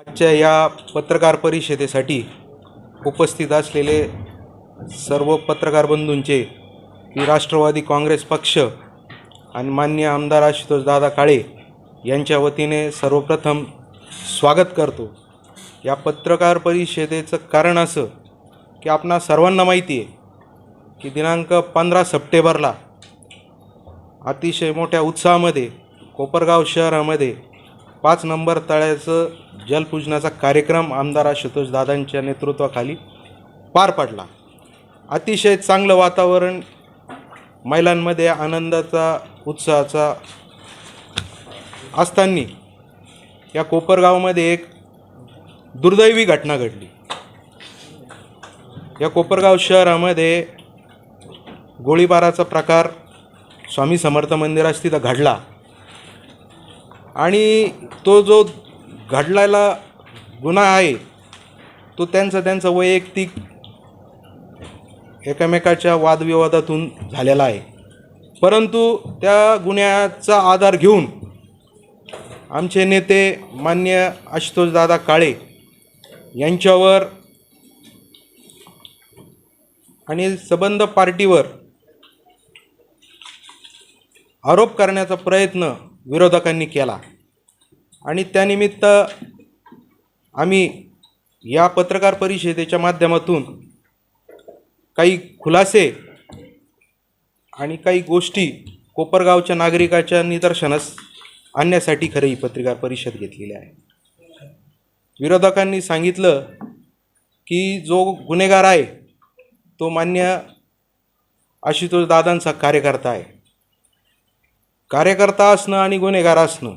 आजच्या या पत्रकार परिषदेसाठी उपस्थित असलेले सर्व पत्रकार बंधूंचे की राष्ट्रवादी काँग्रेस पक्ष आणि मान्य आमदार आशुतोष दादा काळे यांच्या वतीने सर्वप्रथम स्वागत करतो. या पत्रकार परिषदेचं कारण असं की आपणा सर्वांना माहिती आहे की दिनांक पंधरा सप्टेंबरला अतिशय मोठ्या उत्साहामध्ये कोपरगाव शहरामध्ये पाच नंबर तळ्याचं जलपूजनाचा कार्यक्रम आमदार आशुतोष दादांच्या नेतृत्वाखाली पार पडला. अतिशय चांगलं वातावरण महिलांमध्ये आनंदाचा उत्साहाचा असताना या कोपरगावमध्ये एक दुर्दैवी घटना घडली. या कोपरगाव शहरामध्ये गोळीबाराचा प्रकार स्वामी समर्थ मंदिरास तिथं घडला. आणि तो जो घडलेला गुन्हा आहे तो त्यांचा त्यांचा वैयक्तिक एकमेकाच्या वादविवादातून झालेला आहे. परंतु त्या गुन्ह्याचा आधार घेऊन आमचे नेते मान्य आशुतोषदादा काळे यांच्यावर आणि सबंध पार्टीवर आरोप करण्याचा प्रयत्न विरोधकांनी केला. आणि त्यानिमित्त आम्ही या पत्रकार परिषदेच्या माध्यमातून काही खुलासे आणि काही गोष्टी कोपरगावच्या नागरिकाच्या निदर्शनास आणण्यासाठी खरं ही पत्रकार परिषद घेतलेली आहे. विरोधकांनी सांगितलं की जो गुन्हेगार आहे तो मान्य आशुतोष दादांचा कार्यकर्ता आहे. कार्यकर्ता असणं आणि गुन्हेगार असणं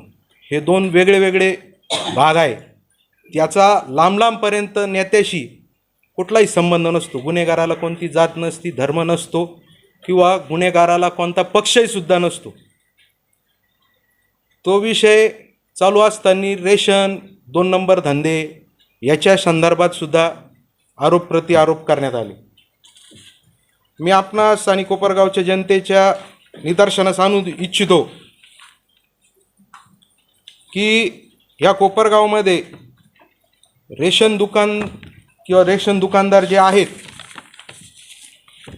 हे दोन वेगळे वेगळे भाग आहे. त्याचा लांब लांबपर्यंत नेत्याशी कुठलाही संबंध नसतो. गुन्हेगाराला कोणती जात नसती धर्म नसतो किंवा गुन्हेगाराला कोणता पक्षही सुद्धा नसतो. तो विषय चालू असताना रेशन दोन नंबर धंदे याच्या संदर्भात सुद्धा आरोप प्रति आरोप करण्यात आले. मी आपणास आणि कोपरगावच्या जनतेच्या निदर्शनास आणू इच्छितो की या कोपरगावमध्ये रेशन दुकान किंवा रेशन दुकानदार जे आहेत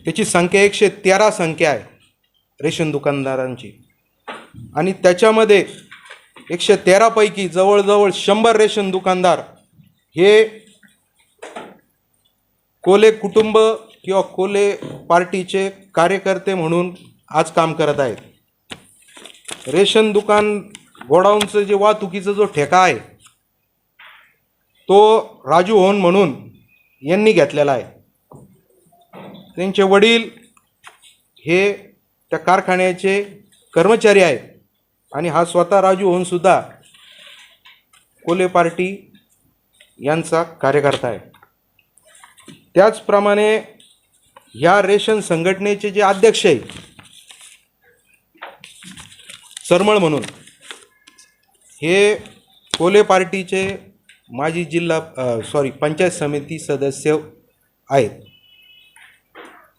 त्याची संख्या एकशे तेरा संख्या आहे रेशन दुकानदारांची. आणि त्याच्यामध्ये एकशे तेरापैकी जवळजवळ शंभर रेशन दुकानदार हे कोले कुटुंब किंवा कोले पार्टीचे कार्यकर्ते म्हणून आज काम करत आहेत. रेशन दुकान गोडाऊनचं जे वाहतुकीचा जो ठेका आहे तो राजू होन म्हणून यांनी घेतलेला आहे. त्यांचे वडील हे त्या कारखान्याचे कर्मचारी आहेत आणि हा स्वतः राजू होऊन सुद्धा कोले पार्टी यांचा कार्यकर्ता आहे. त्याचप्रमाणे ह्या रेशन संघटनेचे जे अध्यक्ष आहे सरमळ म्हणून. हे कोले पार्टीचे माजी जिल्हा सॉरी पंचायत समिती सदस्य आहेत.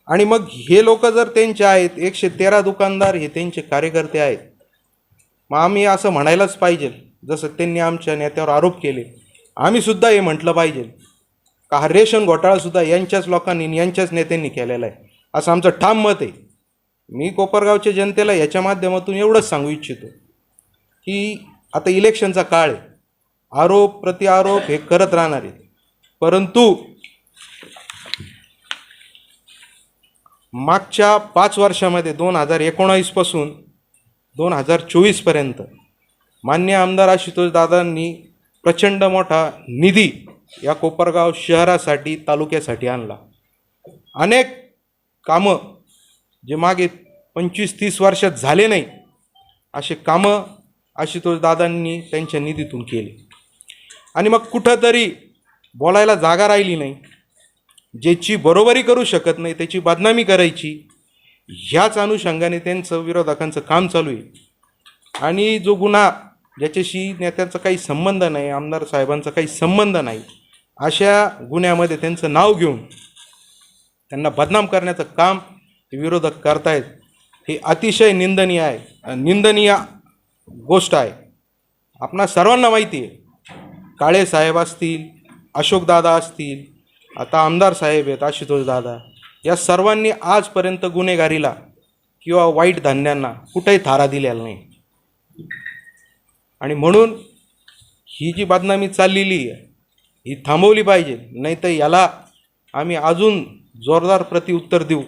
आणि मग हे लोक जर त्यांचे आहेत एकशे तेरा दुकानदार हे त्यांचे कार्यकर्ते आहेत. मग आम्ही असं म्हणायलाच पाहिजे जसं त्यांनी आमच्या नेत्यावर आरोप केले. आम्हीसुद्धा हे म्हटलं पाहिजे. का हा रेशन घोटाळासुद्धा यांच्याच लोकांनी यांच्याच नेत्यांनी केलेला आहे. असं आमचं ठाम मत आहे. मी कोपरगावच्या जनतेला याच्या माध्यमातून एवढंच सांगू इच्छितो की आता इलेक्शनचा काळ आहे. आरोप प्रतिआरोप हे करत राहणार आहे परंतु मागच्या पाच वर्षामध्ये दोन हजार एकोणावीसपासून दोन हजार चोवीसपर्यंत मान्य आमदार आशुतोष दादांनी प्रचंड मोठा निधी या कोपरगाव शहरासाठी तालुक्यासाठी आणला. अनेक कामं जे मागे पंचवीस तीस वर्षात झाले नाही असे कामं आशुतोष दादांनी त्यांच्या निधीतून केले. आणि मग कुठंतरी बोलायला जागा राहिली नाही. ज्याची बरोबरी करू शकत नाही त्याची बदनामी करायची ह्याच अनुषंगाने त्यांचं विरोधकांचं काम चालू आहे. आणि जो गुन्हा ज्याच्याशी नेत्यांचा काही संबंध नाही आमदार साहेबांचा काही संबंध नाही अशा गुन्ह्यामध्ये त्यांचं नाव घेऊन त्यांना बदनाम करण्याचं काम विरोधक करतायत हे अतिशय निंदनीय आहे. निंदनीय गोष्ट आहे. आपणा सर्वांना माहिती आहे. काळे साहेब असतील अशोकदादा असतील आता आमदार साहेब आहेत आशुतोषदादा या सर्वांनी आजपर्यंत गुन्हेगारीला किंवा वाईट धान्यांना कुठेही थारा दिलेला नाही. आणि म्हणून ही जी बदनामी चाललेली आहे ही थांबवली पाहिजे. नाही तर याला आम्ही अजून जोरदार प्रतिउत्तर देऊ.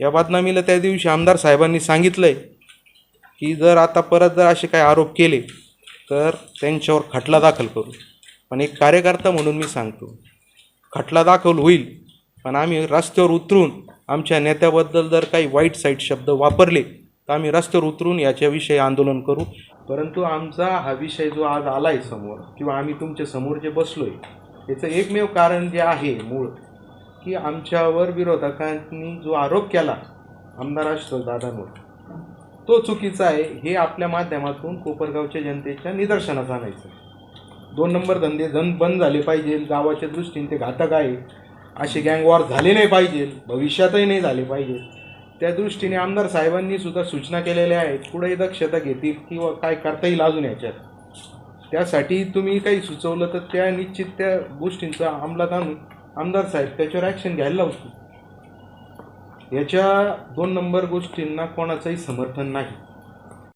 या बदनामीला त्या दिवशी आमदार साहेबांनी सांगितलं आहे की जर आता परत जर असे काही आरोप केले तर त्यांच्यावर खटला दाखल करू. पण एक कार्यकर्ता म्हणून मी सांगतो खटला दाखल होईल पण आम्ही रस्त्यावर उतरून आमच्या नेत्याबद्दल जर काही वाईट साईट शब्द वापरले तर आम्ही रस्त्यावर उतरून याच्याविषयी आंदोलन करू. परंतु आमचा हा विषय जो आज आला आहे समोर किंवा आम्ही तुमच्यासमोर जे बसलो आहे याचं एकमेव कारण जे आहे मूळ की आमच्यावर विरोधकांनी जो आरोप केला आमदार आशुतोष दादांवर तो चुकीचा आहे हे आपल्या माध्यमातून कोपरगावच्या जनतेच्या निदर्शनास आणायचं दोन नंबर धंदे धन बंद झाले पाहिजे गावाच्या दृष्टीने ते घातक आहे. असे गँगवॉर झाले नाही पाहिजे भविष्यातही नाही झाले पाहिजे. त्या दृष्टीने आमदार साहेबांनी सुद्धा सूचना केलेल्या आहेत पुढेही दक्षता घेतील किंवा काय करता येईल अजून याच्यात. त्यासाठी तुम्ही काही सुचवलं तर त्या निश्चित त्या गोष्टींचा अंमलात आणून आमदार साहेब त्याच्यावर ॲक्शन घ्यायला लावतो. याच्या दोन नंबर गोष्टींना कोणाचंही समर्थन नाही.